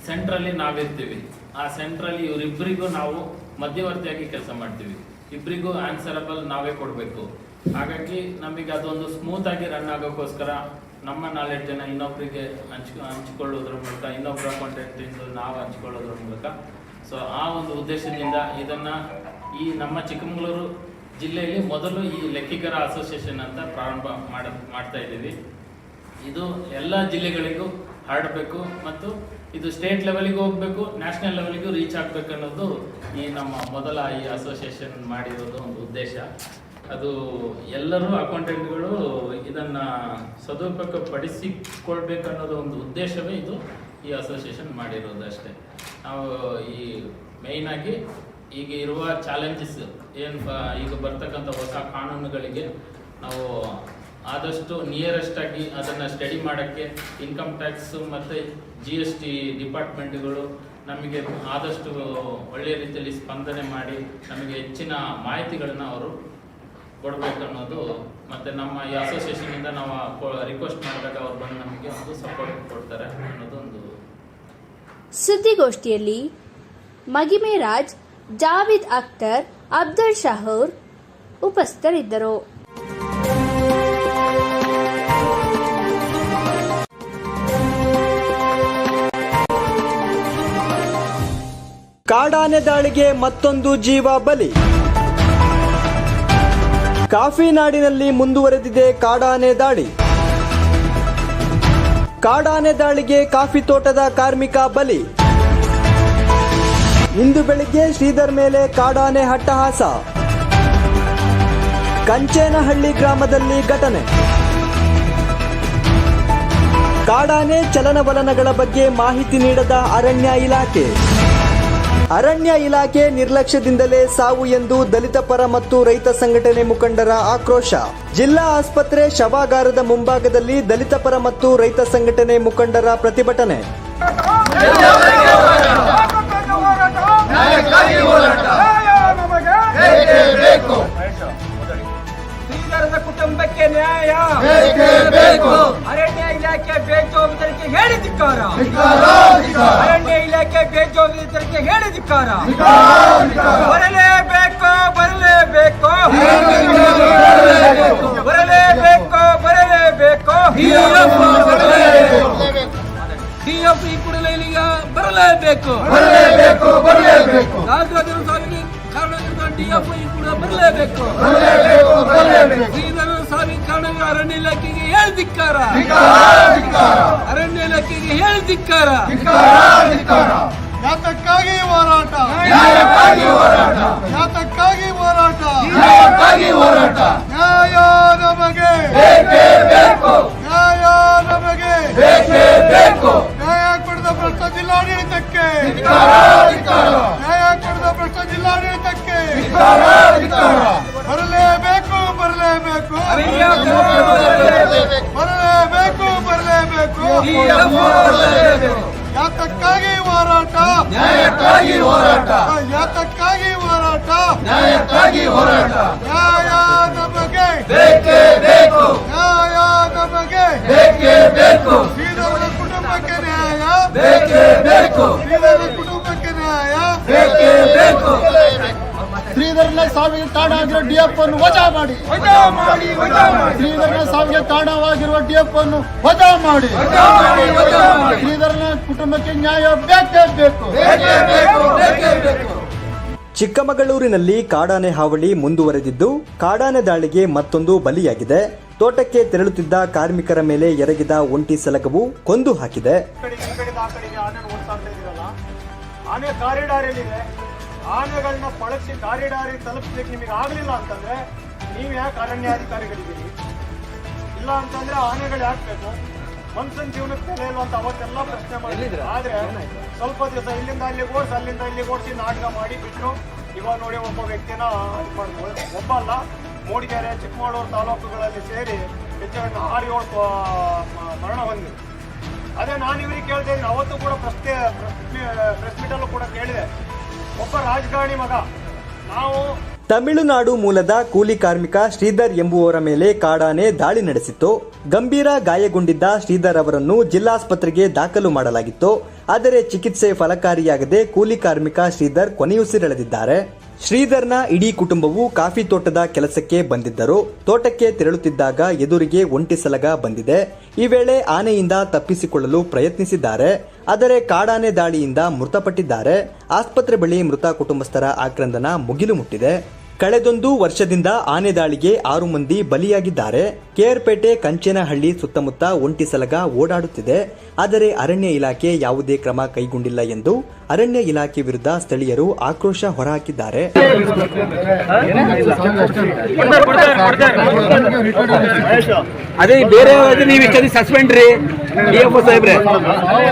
ಸೆಂಟ್ರಲ್ಲಿ ನಾವಿರ್ತೀವಿ. ಆ ಸೆಂಟ್ರಲ್ಲಿ ಇವರಿಬ್ಬರಿಗೂ ನಾವು ಮಧ್ಯವರ್ತಿಯಾಗಿ ಕೆಲಸ ಮಾಡ್ತೀವಿ. ಇಬ್ಬರಿಗೂ ಆನ್ಸರಬಲ್ ನಾವೇ ಕೊಡಬೇಕು. ಹಾಗಾಗಿ ನಮಗೆ ಅದೊಂದು ಸ್ಮೂತ್ ಆಗಿ ರನ್ ಆಗೋಕ್ಕೋಸ್ಕರ ನಮ್ಮ ನಾಲೆಡ್ಜನ್ನು ಇನ್ನೊಬ್ಬರಿಗೆ ಹಂಚ್, ಹಂಚಿಕೊಳ್ಳೋದ್ರ ಮೂಲಕ ಇನ್ನೊಬ್ಬರ ಅಕೌಂಟೆಂಟಿಂದ ನಾವು ಹಂಚಿಕೊಳ್ಳೋದ್ರ ಮೂಲಕ. ಸೊ ಆ ಒಂದು ಉದ್ದೇಶದಿಂದ ಇದನ್ನು ಈ ನಮ್ಮ ಚಿಕ್ಕಮಗಳೂರು ಜಿಲ್ಲೆಯಲ್ಲಿ ಮೊದಲು ಈ ಲೆಕ್ಕಿಗರ ಅಸೋಸಿಯೇಷನ್ ಅಂತ ಪ್ರಾರಂಭ ಮಾಡ, ಮಾಡ್ತಾ ಇದ್ದೀವಿ. ಇದು ಎಲ್ಲ ಜಿಲ್ಲೆಗಳಿಗೂ ಹರಡಬೇಕು ಮತ್ತು ಇದು ಸ್ಟೇಟ್ ಲೆವೆಲಿಗೂ ಹೋಗಬೇಕು ನ್ಯಾಷನಲ್ ಲೆವೆಲಿಗೂ ರೀಚ್ ಆಗಬೇಕು ಅನ್ನೋದು ಈ ನಮ್ಮ ಮೊದಲ ಈ ಅಸೋಸಿಯೇಷನ್ ಮಾಡಿರೋದು ಒಂದು ಉದ್ದೇಶ. ಅದು ಎಲ್ಲರೂ ಅಕೌಂಟೆಂಟ್ಗಳು ಇದನ್ನು ಸದುಪಯೋಗ ಪಡಿಸಿಕೊಳ್ಬೇಕನ್ನೋದು ಒಂದು ಉದ್ದೇಶವೇ ಇದು ಈ ಅಸೋಸಿಯೇಷನ್ ಮಾಡಿರೋದು ಅಷ್ಟೇ. ನಾವು ಈ ಮೇಯ್ನಾಗಿ ಈಗ ಇರುವ ಚಾಲೆಂಜಸ್ ಏನು ಈಗ ಬರ್ತಕ್ಕಂಥ ಹೊಸ ಕಾನೂನುಗಳಿಗೆ ನಾವು ಆದಷ್ಟು ನಿಯರೆಸ್ಟಾಗಿ ಅದನ್ನು ಸ್ಟಡಿ ಮಾಡೋಕ್ಕೆ ಇನ್ಕಮ್ ಟ್ಯಾಕ್ಸ್ ಮತ್ತು ಜಿ ಎಸ್ ಟಿ ಡಿಪಾರ್ಟ್ಮೆಂಟ್ಗಳು ನಮಗೆ ಆದಷ್ಟು ಒಳ್ಳೆಯ ರೀತಿಯಲ್ಲಿ ಸ್ಪಂದನೆ ಮಾಡಿ ನಮಗೆ ಹೆಚ್ಚಿನ ಮಾಹಿತಿಗಳನ್ನು ಅವರು ಕೊಡಬೇಕು ಅನ್ನೋದು ಮತ್ತು ನಮ್ಮ ಈ ಅಸೋಸಿಯೇಷನಿಂದ ನಾವು ರಿಕ್ವೆಸ್ಟ್ ಮಾಡಿದಾಗ ಅವ್ರು ಬಂದು ನಮಗೆ ಒಂದು ಸಪೋರ್ಟ್ ಕೊಡ್ತಾರೆ ಅನ್ನೋದೊಂದು ಸುದ್ದಿಗೋಷ್ಠಿಯಲ್ಲಿ ಮಗಿಮೆ ರಾಜ್, ಜಾವಿದ್ ಅಖ್ತರ್, ಅಬ್ದುಲ್ ಶಹೂರ್ ಉಪಸ್ಥಿತರಿದ್ದರು. ಕಾಡಾನೆ ದಾಳಿಗೆ ಮತ್ತೊಂದು ಜೀವ ಬಲಿ. ಕಾಫಿ ನಾಡಿನಲ್ಲಿ ಮುಂದುವರೆದಿದೆ ಕಾಡಾನೆ ದಾಳಿ. ಕಾಡಾನೆ ದಾಳಿಗೆ ಕಾಫಿ ತೋಟದ ಕಾರ್ಮಿಕ ಬಲಿ. ಇಂದು ಬೆಳಿಗ್ಗೆ ಶ್ರೀಧರ್ ಮೇಲೆ ಕಾಡಾನೆ ಹಟ್ಟಹಾಸ ಕಂಚೇನಹಳ್ಳಿ ಗ್ರಾಮದಲ್ಲಿ ಘಟನೆ. ಕಾಡಾನೆ ಚಲನವಲನಗಳ ಬಗ್ಗೆ ಮಾಹಿತಿ ನೀಡದ ಅರಣ್ಯ ಇಲಾಖೆ. ಅರಣ್ಯ ಇಲಾಖೆ ನಿರ್ಲಕ್ಷ್ಯದಿಂದಲೇ ಸಾವು ಎಂದು ದಲಿತ ಪರ ಮತ್ತು ರೈತ ಸಂಘಟನೆ ಮುಖಂಡರ ಆಕ್ರೋಶ. ಜಿಲ್ಲಾ ಆಸ್ಪತ್ರೆ ಶವಾಗಾರದ ಮುಂಭಾಗದಲ್ಲಿ ದಲಿತ ಪರ ಮತ್ತು ರೈತ ಸಂಘಟನೆ ಮುಖಂಡರ ಪ್ರತಿಭಟನೆ. ಕುಟುಂಬಕ್ಕೆ ನ್ಯಾಯ. ಅರಣ್ಯ ಹೇಳಿ ಧಿಕ್ಕಾರ. ಅರಣ್ಯ ಇಲಾಖೆ ಬೇಜವಾಬ್ದಾರಿಕೆ ಹೇಳಿ ಧಿಕ್ಕಾರ. ಬರಲೇಬೇಕು ಬರಲೇಬೇಕು. ಬರಲೇಬೇಕು. ಬರಲೇಬೇಕು ಡಿಎಫ್ ಈ ಕೂಡಲೇ ಇಲ್ಲಿಗ ಬರಲೇಬೇಕು. ಬರಲೇಬೇಕು ಬರಲೇಬೇಕು. ನಾಗರಾಜರ ಸಾವಿಗೆ ಕಾರಣದಿಂದ ಡಿಎಫ್ ಈ ಕೂಡ ಬರಲೇಬೇಕು. ಶ್ರೀಧರ ಕಾರಣ ಅರಣ್ಯ ಇಲಾಖೆಗೆ ಹೇಳ್ದಿಕ್ಕಾರ ಅರಣ್ಯ ಇಲಾಖೆಗೆ ಹೇಳ್ದಿಕ್ಕಾರ ಯಾತಕ್ಕಾಗಿ ಹೋರಾಟ. ಯಾತಕ್ಕಾಗಿ ಹೋರಾಟ. ನ್ಯಾಯ ನಮಗೆ. ನ್ಯಾಯ ನಮಗೆ. ನ್ಯಾಯ ಕೊಡದ ಭ್ರಷ್ಟ ಜಿಲ್ಲಾಡಳಿತಕ್ಕೆ. ನ್ಯಾಯ ಕೊಡದ ಭ್ರಷ್ಟ ಜಿಲ್ಲಾಡಳಿತಕ್ಕೆ ಬರಲೇಬೇಕು ಬರಲೇಬೇಕು ಬರಲೇಬೇಕು ಬರಲೇಬೇಕು ಯಾತಕ್ಕಾಗಿ ಹೋರಾಟ? ನ್ಯಾಯಕ್ಕಾಗಿ ಹೋರಾಟ. ಯಾತಕ್ಕಾಗಿ ಹೋರಾಟ? ನ್ಯಾಯಕ್ಕಾಗಿ ಹೋರಾಟ. ನ್ಯಾಯ ನಮಗೆ. ಬೇಕೇ ಬೇಕು. ನ್ಯಾಯ ನಮಗೆ. ಬೇಕೇ ಬೇಕು. ಸಾವಿಗೆ ಕಾರಣವಾಗಿರೋ ಡಿಎಫ್ ಅನ್ನು ವಜಾ ಮಾಡಿ. ಶ್ರೀಧರನ ಸಾವಿಗೆ ಕಾರಣವಾಗಿರುವ ಡಿಎಫ್ ಅನ್ನು ವಜಾ ಮಾಡಿ. ಶ್ರೀಧರನ ಕುಟುಂಬಕ್ಕೆ ನ್ಯಾಯ ಬೇಕೇ ಬೇಕು. ಚಿಕ್ಕಮಗಳೂರಿನಲ್ಲಿ ಕಾಡಾನೆ ಹಾವಳಿ ಮುಂದುವರೆದಿದ್ದು ಕಾಡಾನೆ ದಾಳಿಗೆ ಮತ್ತೊಂದು ಬಲಿಯಾಗಿದೆ. ತೋಟಕ್ಕೆ ತೆರಳುತ್ತಿದ್ದ ಕಾರ್ಮಿಕರ ಮೇಲೆ ಎರಗಿದ ಒಂಟಿ ಸಲಗವು ಕೊಂದು ಹಾಕಿದೆ. ಆನೆ ಓಡಿಸ್ತಾ ಇದ್ದೀರಲ್ಲ ಪಳಸಿ ದಾರಿ ಆನೆಗಳನ್ನ ಕಾರಿಡಾರಿಗೆ ತಲುಪಿಸ್ಲಿಕ್ಕೆ ನಿಮಗೆ ಆಗಲಿಲ್ಲ ಅಂತಂದ್ರೆ ನೀವು ಯಾಕೆ ಅರಣ್ಯಾಧಿಕಾರಿಗಳಿದ್ದೀರಿ? ಇಲ್ಲ ಅಂತಂದ್ರೆ ಆನೆಗಳು ಯಾಕೆ ಬೇಕು? ಮನುಷ್ಯನ ಜೀವನಕ್ಕೆ ಬೆಲೆ ಇಲ್ಲ ಅಂತ ಅವತ್ತೆಲ್ಲ ಪ್ರಶ್ನೆ ಮಾಡಿದ್ರು. ಆದ್ರೆ ಸ್ವಲ್ಪ ದಿವಸ ಇಲ್ಲಿಂದ ಅಲ್ಲಿಗೆ ಓಡಿಸಿ ಅಲ್ಲಿಂದ ಇಲ್ಲಿ ಓಡಿಸಿ ನಾಟಕ ಮಾಡಿ ಬಿಟ್ಟರು ಇವಾಗ ನೋಡಿ ಒಬ್ಬ ವ್ಯಕ್ತಿನ ಒಬ್ಬ ಅಲ್ಲ ಮೂಡಿಗೆರೆ ಚಿಕ್ಕಮಗಳೂರು ತಾಲೂಕುಗಳಲ್ಲಿ ಸೇರಿ ಹೆಚ್ಚು ಆರು ಏಳು ಮರಣ ಹೊಂದಿದೆ. ಅದೇ ನಾನು ಇವ್ರಿಗೆ ಕೇಳ್ತಾ ಇದ್ದೀನಿ. ಅವತ್ತು ಕೂಡ ಪ್ರಶ್ನೆ ಪ್ರೆಸ್ ಮೀಟಲ್ಲೂ ಕೂಡ ಕೇಳಿದೆ. ಒಬ್ಬ ರಾಜಕಾರಣಿ ಮಗ. ನಾವು ತಮಿಳುನಾಡು ಮೂಲದ ಕೂಲಿ ಕಾರ್ಮಿಕ ಶ್ರೀಧರ್ ಎಂಬುವವರ ಮೇಲೆ ಕಾಡಾನೆ ದಾಳಿ ನಡೆಸಿತ್ತು. ಗಂಭೀರ ಗಾಯಗೊಂಡಿದ್ದ ಶ್ರೀಧರ್ ಅವರನ್ನು ಜಿಲ್ಲಾಸ್ಪತ್ರೆಗೆ ದಾಖಲು ಮಾಡಲಾಗಿತ್ತು. ಆದರೆ ಚಿಕಿತ್ಸೆ ಫಲಕಾರಿಯಾಗದೆ ಕೂಲಿ ಕಾರ್ಮಿಕ ಶ್ರೀಧರ್ ಕೊನೆಯುಸಿರೆಳೆದಿದ್ದಾರೆ. ಶ್ರೀಧರ್ನ ಇಡೀ ಕುಟುಂಬವು ಕಾಫಿ ತೋಟದ ಕೆಲಸಕ್ಕೆ ಬಂದಿದ್ದರು. ತೋಟಕ್ಕೆ ತೆರಳುತ್ತಿದ್ದಾಗ ಎದುರಿಗೆ ಒಂಟಿ ಸಲಗ ಬಂದಿದೆ. ಈ ವೇಳೆ ಆನೆಯಿಂದ ತಪ್ಪಿಸಿಕೊಳ್ಳಲು ಪ್ರಯತ್ನಿಸಿದ್ದಾರೆ. ಆದರೆ ಕಾಡಾನೆ ದಾಳಿಯಿಂದ ಮೃತಪಟ್ಟಿದ್ದಾರೆ. ಆಸ್ಪತ್ರೆ ಬಳಿ ಮೃತ ಕುಟುಂಬಸ್ಥರ ಆಕ್ರಂದನ ಮುಗಿಲು ಮುಟ್ಟಿದೆ. ಕಳೆದೊಂದು ವರ್ಷದಿಂದ ಆನೆ ದಾಳಿಗೆ ಆರು ಮಂದಿ ಬಲಿಯಾಗಿದ್ದಾರೆ. ಕೆಆರ್ಪೇಟೆ ಕಂಚೇನಹಳ್ಳಿ ಸುತ್ತಮುತ್ತ ಒಂಟಿ ಸಲಗ ಓಡಾಡುತ್ತಿದೆ. ಆದರೆ ಅರಣ್ಯ ಇಲಾಖೆ ಯಾವುದೇ ಕ್ರಮ ಕೈಗೊಂಡಿಲ್ಲ ಎಂದು ಅರಣ್ಯ ಇಲಾಖೆ ವಿರುದ್ಧ ಸ್ಥಳೀಯರು ಆಕ್ರೋಶ ಹೊರಹಾಕಿದ್ದಾರೆ. ಅದೇ ಬೇರೆ ನೀವು ಇಷ್ಟೊಂದು ಸಾಹೇಬ್ರೆ.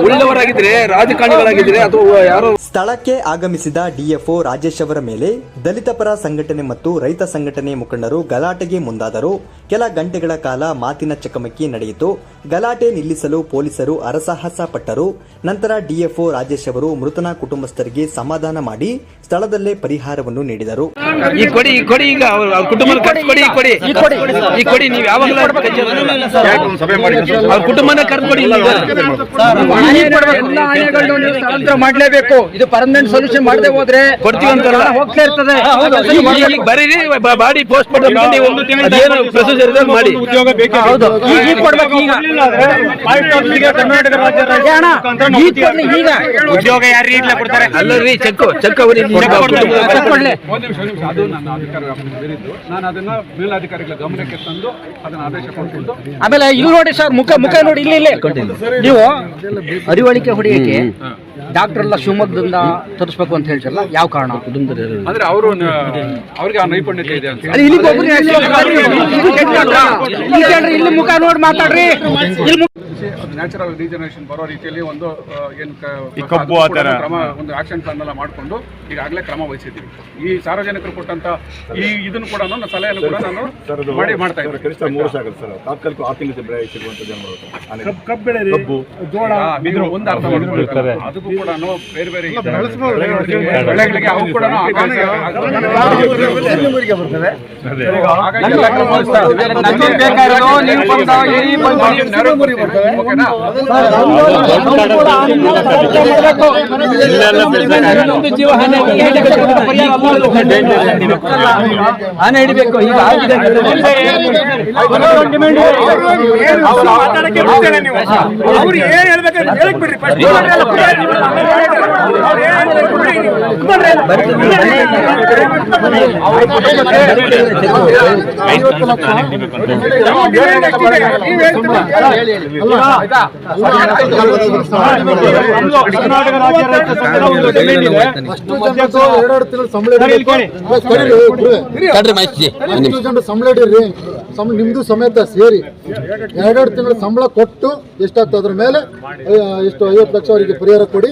ಉಳ್ಳವರಾಗಿದ್ರೆ ರಾಜಕಾರಣಿಗಳಾಗಿದ್ರೆ ಅಥವಾ ಯಾರೋ ಸ್ಥಳಕ್ಕೆ ಆಗಮಿಸಿದ ಡಿಎಫ್ಒ ರಾಜೇಶ್ ಅವರ ಮೇಲೆ ದಲಿತ ಪರ ಸಂಘಟನೆ ಮತ್ತು ರೈತ ಸಂಘಟನೆ ಮುಖಂಡರು ಗಲಾಟೆಗೆ ಮುಂದಾದರು. ಕೆಲ ಗಂಟೆಗಳ ಕಾಲ ಮಾತಿನ ಚಕಮಕಿ ನಡೆಯಿತು. ಗಲಾಟೆ ನಿಲ್ಲಿಸಲು ಪೊಲೀಸರು ಅರಸಾಹಸ ಪಟ್ಟರು. ನಂತರ ಡಿಎಫ್ಒ ರಾಜೇಶ್ ಅವರು ಮೃತನ ಕುಟುಂಬಸ್ಥರಿಗೆ ಸಮಾಧಾನ ಮಾಡಿ ಸ್ಥಳದಲ್ಲೇ ಪರಿಹಾರವನ್ನು ನೀಡಿದರು. ಈ ಕೊಡಿ ಈ ಕೊಡಿ ಈಗ ಅವ್ರ ಅವ್ರ ಕುಟುಂಬನ ಕರ್ದು ಕೊಡಿ ಈ ಕೊಡಿ. ಈ ಕೊಡಿ ನೀವು ಯಾವಾಗಲೂ ಅವ್ರ ಕುಟುಂಬನ ಕರ್ದು ಕೊಡಿ ಇಲ್ಲಿ ಮಾಡ್ಲೇಬೇಕು. ಇದು ಪರ್ಮನೆಂಟ್ ಸೊಲ್ಯೂಷನ್ ಮಾಡದೆ ಹೋದ್ರೆ ಕೊಡ್ತೀವಿ ಅಂತಾರಲ್ಲ. ಹೋಗ್ತಾ ಇರ್ತದೆ. ಈಗ- ಈಗ ಬರೀರಿ ಬ- ಬಾಡಿ ಪೋಸ್ಟ್ ಮಾಡಿ ನೀವು ಅದೇನು ಪ್ರೊಸೀಜರ್ ಇದೆ ಮಾಡಿ. ಹೌದು. ಈಗ ಈಗ ಕೊಡ್ಬೇಕು ಈಗ. ಕರ್ನಾಟಕ ರಾಜ್ಯ ಏ ಅಣ್ಣ, ಈಗ ಕೊಡ್ಲಿ ಈಗ. ಉದ್ಯೋಗ ಯಾರು ಇಲ್ಲ ಕೊಡ್ತಾರೆ? ಅಲ್ಲರಿ ಚೆಕ್ ಚೆಕ್ ಅವರಿಗೆ ಒಂದು ನಿಮಿಷ ನಿಮಿಷ ಅದು ನನ್ನ ಅಧಿಕಾರ ಮೀರಿದ್ದು ನಾನು ಅದನ್ನ ಮೇಲಾಧಿಕಾರಿಗಳ ಗಮನಕ್ಕೆ ತಂದು ಅದನ್ನ ಆದೇಶ ಕೊಟ್ಕೊಂಡು ಆಮೇಲೆ ಇಲ್ಲಿ ನೋಡಿ ಸರ್ ಮುಖ ಮುಖ ನೋಡಿ ಇಲ್ಲಿ ಇಲ್ಲಿ ನೀವು ಅರಿವಳಿಕೆ ಹೊಡೆಯಕ್ಕೆ ಡಾಕ್ಟರ್ ಎಲ್ಲ ಶಿವಮೊಗ್ಗದಿಂದ ತರಿಸ್ಬೇಕು ಅಂತ ಹೇಳ್ತಾರಲ್ಲ ಯಾವ ಕಾರಣ ಅಂದ್ರೆ ಅವರು ಅವ್ರಿಗೆ ಆ ನೈಪುಣ್ಯತೆ ಇದೆ ಅಂತ ಇಲ್ಲಿ ಮುಖ ನೋಡಿ ಮಾತಾಡ್ರಿ ಇಲ್ಲಿ ಮುಖ- ಅದು ನ್ಯಾಚುರಲ್ ರೀಜನರೇಷನ್ ಬರೋ ರೀತಿಯಲ್ಲಿ ಒಂದು ಏನು ಕ್ರಮ ಒಂದು ಆಕ್ಷನ್ ಪ್ಲಾನ್ ಎಲ್ಲ ಮಾಡಿಕೊಂಡು ಈಗಾಗಲೇ ಕ್ರಮ ವಹಿಸಿದ್ದೀವಿ. ಈ ಸಾರ್ವಜನಿಕರು ಕೊಟ್ಟಂತ ಈ ಇದನ್ನು ಕೂಡ ನಾನು ಸಲಹೆಯನ್ನು ಕೂಡ ನಾನು ಮಾಡಿ ಮಾಡ್ತಾ ಇದ್ದೀನಿ. ಕನಿಷ್ಠ ಮೂರು ವರ್ಷ ಆಗುತ್ತೆ ಸರ್. ತಾತ್ಕಾಲಿಕ ಕಬ್ಬು ಬೆಳೆ ಕಬ್ಬು. ಜೋಳ. ಬಿದಿರು. ಒಂದು ಅರ್ಥ ಮಾಡ್ಕೊಳ್ತಾರೆ ಅದಕ್ಕೂ ಕೂಡ ಬೇರೆ ಬೇರೆ ಬೆಳೆಗಳಿಗೆ ಅವು ಕೂಡ ಹಾಗಾಗಿ ಎಲ್ಲ ಕ್ರಮ ವಹಿಸ್ತಾ ಇದ್ದೀವಿ. ಆನೆ ಹಿಡಿಬೇಕು ಈಗ ಆಗಿದೆ ಅವ್ರು ಏನ್ ಹೇಳ್ಬೇಕಾದ್ರೆ ಹೇಳಕ್ ಬಿಡ್ರಿ ಕರ್ನಾಟಕ ರಾಜ್ಯ ರೈತ ಸಂಘದ ಒಂದು ಇದೆ. ಸಂಬಳ ಇಡಿರಿ. ನಿಮ್ದು ಸಮೇತ ಸೇರಿ ಎರಡೆರಡು ತಿಂಗಳ ಸಂಬಳ ಕೊಟ್ಟು ಎಷ್ಟಾಗ್ತದೆ ಅದ್ರ ಮೇಲೆ ಎಷ್ಟು ಐವತ್ತು ಲಕ್ಷ ಅವರಿಗೆ ಪರಿಹಾರ ಕೊಡಿ.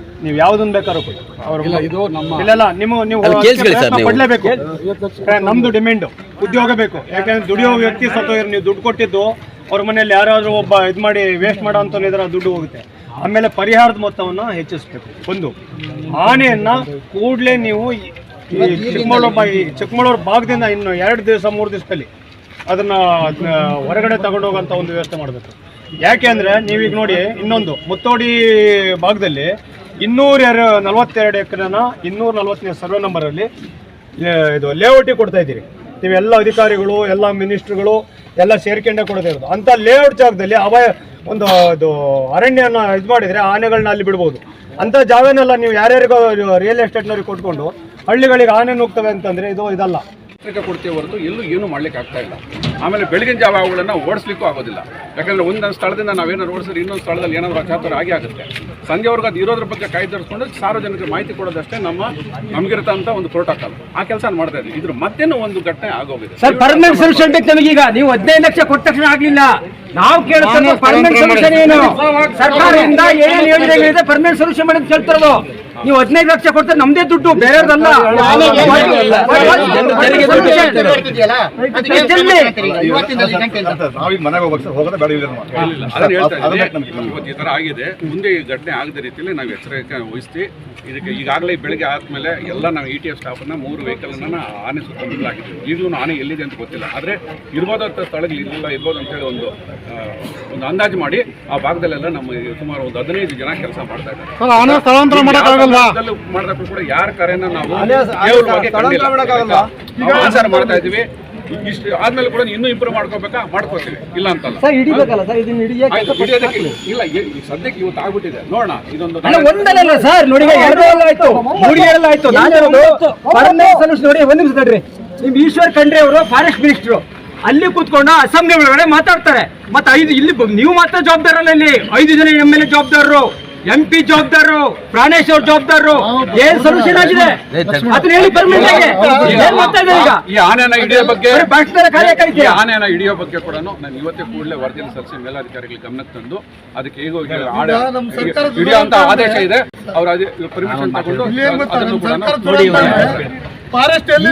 ನೀವು ಯಾವ್ದನ್ನ ಬೇಕಾದ್ರೂ ಕೊಡಿ. ಅವ್ರು ಇಲ್ಲ ಇದು ನಮ್ಮ ಇಲ್ಲಲ್ಲ ಇಲ್ಲ ನೀವು ಪ್ರಯತ್ನ ಪಡ್ಲೇಬೇಕು. ನಮ್ದು ಡಿಮ್ಯಾಂಡ್. ಉದ್ಯೋಗ ಬೇಕು. ಯಾಕಂದ್ರೆ ದುಡಿಯೋ ವ್ಯಕ್ತಿ ಸತ್ತೋಗಿರೋ ನೀವು ದುಡ್ಡು ಕೊಟ್ಟಿದ್ದು ಅವ್ರ ಮನೇಲಿ ಯಾರಾದ್ರೂ ಒಬ್ಬ ಇದು ಮಾಡಿ ವೇಸ್ಟ್ ಮಾಡೋ ಅಂತ ಇದ್ರೆ ದುಡ್ಡು ಹೋಗುತ್ತೆ. ಆಮೇಲೆ ಪರಿಹಾರದ ಮೊತ್ತವನ್ನು ಹೆಚ್ಚಿಸ್ಬೇಕು. ಒಂದು ಆನೆಯನ್ನ ಕೂಡಲೇ ನೀವು ಈ- ಈ ಚಿಕ್ಕಮಗಳೂರು ಬಾ ಈ ಚಿಕ್ಕಮಗಳೂರು ಭಾಗದಿಂದ ಇನ್ನು ಎರಡು ದಿವಸ ಮೂರು ದಿವಸದಲ್ಲಿ ಅದನ್ನ ಅದ್ನ ಹೊರಗಡೆ ತಗೊಂಡೋಗಂತ ಒಂದು ವ್ಯವಸ್ಥೆ ಮಾಡಬೇಕು. ಯಾಕೆ ಅಂದ್ರೆ ನೀವೀಗ ನೋಡಿ ಇನ್ನೊಂದು ಮುತ್ತೋಡಿ ಭಾಗದಲ್ಲಿ ಇನ್ನೂರ ನಲವತ್ತೆರಡು ಎಕರೆನ ಇನ್ನೂರ ನಲವತ್ತನೇ ಸರ್ವೆ ನಂಬರಲ್ಲಿ ಇದು ಲೇಔಟಿಗೆ ಕೊಡ್ತಾ ಇದ್ದೀರಿ. ನೀವೆಲ್ಲ ಅಧಿಕಾರಿಗಳು, ಎಲ್ಲ ಮಿನಿಸ್ಟ್ರುಗಳು ಎಲ್ಲ ಸೇರ್ಕೊಂಡೇ ಕೊಡ್ತಾ ಇರೋದು. ಅಂತ ಲೇಔಟ್ ಜಾಗದಲ್ಲಿ ಅವ ಒಂದು, ಇದು ಅರಣ್ಯನ ಇದು ಮಾಡಿದರೆ ಆನೆಗಳನ್ನ ಅಲ್ಲಿ ಬಿಡ್ಬೋದು. ಅಂಥ ಜಾಗನೆಲ್ಲ ನೀವು ಯಾರ್ಯಾರಿಗೂ ರಿಯಲ್ ಎಸ್ಟೇಟ್ನವ್ರಿಗೆ ಕೊಟ್ಕೊಂಡು ಹಳ್ಳಿಗಳಿಗೆ ಆನೆ ನುಗ್ತವೆ ಅಂತಂದರೆ ಇದು ಇದಲ್ಲ. ಪತ್ರಿಕೆ ಕೊಡ್ತೀವಿ ಹೊರತು ಎಲ್ಲೂ ಏನು ಮಾಡ್ಲಿಕ್ಕೆ ಆಗ್ತಾ ಇಲ್ಲ. ಆಮೇಲೆ ಬೆಳಗಿನ ಜಾವ ಅವುಗಳನ್ನ ಓಡಿಸ್ಲಿಕ್ಕೂ ಆಗೋದಿಲ್ಲ. ಯಾಕಂದ್ರೆ ಒಂದೊಂದು ಸ್ಥಳದಿಂದ ನಾವೇನಾದ್ರು ಓಡಿಸಿದ್ರೆ ಇನ್ನೊಂದು ಸ್ಥಳದಲ್ಲಿ ಏನಾದ್ರು ಅಚಾತುರ ಆಗಿ ಆಗುತ್ತೆ. ಸಂಜೆವರೆಗೂ ಅದು ಇರೋದ್ರ ಬಗ್ಗೆ ಕಾಯ್ದಿರಿಸ್ಕೊಂಡು ಸಾರ್ವಜನಿಕರಿಗೆ ಮಾಹಿತಿ ಕೊಡೋದಷ್ಟೇ ನಮ್ಮ ನಮಗಿರ್ತಂತ ಒಂದು ಪ್ರೋಟೋಕಾಲ್ ಆ ಕೆಲಸ ಮಾಡ್ತಾ ಇದ್ದೀವಿ. ಇದ್ರ ಮತ್ತೇನು ಒಂದು ಘಟನೆ ಆಗೋಗಿದೆ. ಸರ್ ಪರ್ಮನೆಂಟ್ ಸೊಲ್ಯೂಷನ್ ಬೇಕು ನಮಗೀಗ ನೀವು ಹದಿನೈದು ಲಕ್ಷ ಕೊಟ್ಟ ತಕ್ಷಣ ಆಗಲಿಲ್ಲ. ನಾವು ಕೇಳ್ತಾರೆ ಪರ್ಮನೆಂಟ್ ಸೊಲ್ಯೂಷನ್ ಏನು? ಸರ್ಕಾರದಿಂದ ಏನೇನು ಯೋಜನೆಗಳಿದೆ ಪರ್ಮನೆಂಟ್ ಸೊಲ್ಯೂಷನ್ ಮಾಡಿ ಅಂತ ಕೇಳ್ತಿರೋದು. ನೀವು ಹದಿನೈದು ಲಕ್ಷ ಕೊಡ್ತಾರೆ ನಮ್ದೇ ದುಡ್ಡು ಬೇರೆಯವ್ರದಲ್ಲ ನಾವೀಗ ಮನೆಗೆ ಹೋಗ್ಬೇಕು ಸರ್ ಹೋಗೋದೇ ಬೇಡ ಇಲ್ಲ ಇಲ್ಲ, ಅದನ್ನ ಹೇಳ್ತಾ ಇವತ್ತು ಈ ತರ ಆಗಿದೆ ಮುಂದೆ ಈ ಘಟನೆ ಆಗದ ರೀತಿಯಲ್ಲಿ ನಾವು ಎಚ್ಚರಿಕೆ ವಹಿಸ್ತಿ ಇದಕ್ಕೆ ಈಗಾಗಲೇ ಬೆಳಗ್ಗೆ ಆದ್ಮೇಲೆ ಎಲ್ಲ ನಾವು ಇ ಟಿ ಎಫ್ ಸ್ಟಾಫನ್ನ ಮೂರು ವೆಹಿಕಲ್ ಆನೆ ಸುತ್ತಮುತ್ತಲಾಗಿದೆ ಈಗಲೂ ಆನೆ ಎಲ್ಲಿದೆ ಅಂತ ಗೊತ್ತಿಲ್ಲ ಆದ್ರೆ ಇರ್ಬೋದಂತ ಸ್ಥಳಗಳು ಇಲ್ಲ ಇರ್ಬೋದು ಅಂತ ಹೇಳಿ ಒಂದು ಆ, ಒಂದು ಅಂದಾಜು ಮಾಡಿ ಆ ಭಾಗದಲ್ಲೆಲ್ಲ ನಮ್ಮ ಸುಮಾರು ಒಂದು ಹದಿನೈದು ಜನ ಕೆಲಸ ಮಾಡ್ತಾ ಇದ್ದಾರೆ ಮಾಡಿದಕ್ಕೂ ಕೂಡ ಯಾರ ಕರೆನ ನಾವು ಕೇವಲವಾಗಿ ಕಂಡಿಲ್ಲ. ನಾವು ಆನ್ಸರ್ ಮಾಡ್ತಾ ಇದೀವಿ ಇಷ್ಟು ಆದ್ಮೇಲೆ ಕೂಡ ಇನ್ನೂ ಇಂಪ್ರೂವ್ ಮಾಡ್ಕೋಬೇಕಾ? ಮಾಡ್ಕೋತೀವಿ. ಇಲ್ಲ ಅಂತಲ್ಲ. ಸರ್ ಹಿಡಿಬೇಕಲ್ಲ ಸರ್? ಇದನ್ನ ಹಿಡಿಯೋದಕ್ಕೆ ಇಲ್ಲ ಸದ್ಯಕ್ಕೆ ಇವತ್ತು ಆಗ್ಬಿಟ್ಟಿದೆ. ನೋಡೋಣ ಇದೊಂದು ಅಲ್ಲ ಒಂದಲ್ಲ ಸರ್ ನೋಡಿ ಆಯ್ತು. ಆಯ್ತು. ಸೊಲ್ಯೂಷನ್ ಒಂದ್ ನಿಮಿಷ ತಡ್ರಿ. ನಿಮ್ ಈಶ್ವರ್ ಖಂಡ್ರೆ ಅವರು ಫಾರೆಸ್ಟ್ ಮಿನಿಸ್ಟ್ರು ಅಲ್ಲಿ ಕೂತ್ಕೊಂಡು ಅಸೆಂಬ್ಲಿ ಒಳಗಡೆ ಮಾತಾಡ್ತಾರೆ. ಮತ್ತೆ ಐದು ಇಲ್ಲಿ ನೀವು ಮಾತ್ರ ಜವಾಬ್ದಾರಲ್ಲ ಇಲ್ಲಿ. ಐದು ಜನ ಎಂ ಎಲ್ ಎ ಜವಾಬ್ದಾರರು. ಎಂ ಪಿ ಜವಾಬ್ದಾರರು ಪ್ರಾಣೇಶ್ ಅವ್ರ ಜವಾಬ್ದಾರರು ಏನ್ ಸೊಲ್ಯೂಷನ್ ಆಗಿದೆ? ಅದನ್ನ ಹೇಳಿ ಪರ್ಮನೆಂಟ್ ಆಗಿ. ಏನ್ ಮಾಡ್ತಾ ಇದ್ದಾರೆ ಈಗ? ಈ ಆನೆನ ಹಿಡಿಯೋ ಬಗ್ಗೆ ಬರೀ ಭ್ರಷ್ಟರ ಕಾರ್ಯಕ್ಕೆ ಈ ಆನೆನ ಹಿಡಿಯೋ ಬಗ್ಗೆ ಕೂಡ ನಾನು ಇವತ್ತೇ ಕೂಡಲೇ ವರದಿಯನ್ನು ಸಲ್ಲಿಸಿ ಮೇಲಾಧಿಕಾರಿಗಳ ಗಮನಕ್ಕೆ ತಂದು ಅದಕ್ಕೆ ಈಗ ಹಿಡಿಯುವಂತ ಆದೇಶ ಇದೆ. ಅವ್ರ ಪರ್ಮಿಷನ್ ತಗೊಂಡು ಅದನ್ನು ಕೂಡ ಫಾರೆಸ್ಟ್ ಎಲ್ಲಿ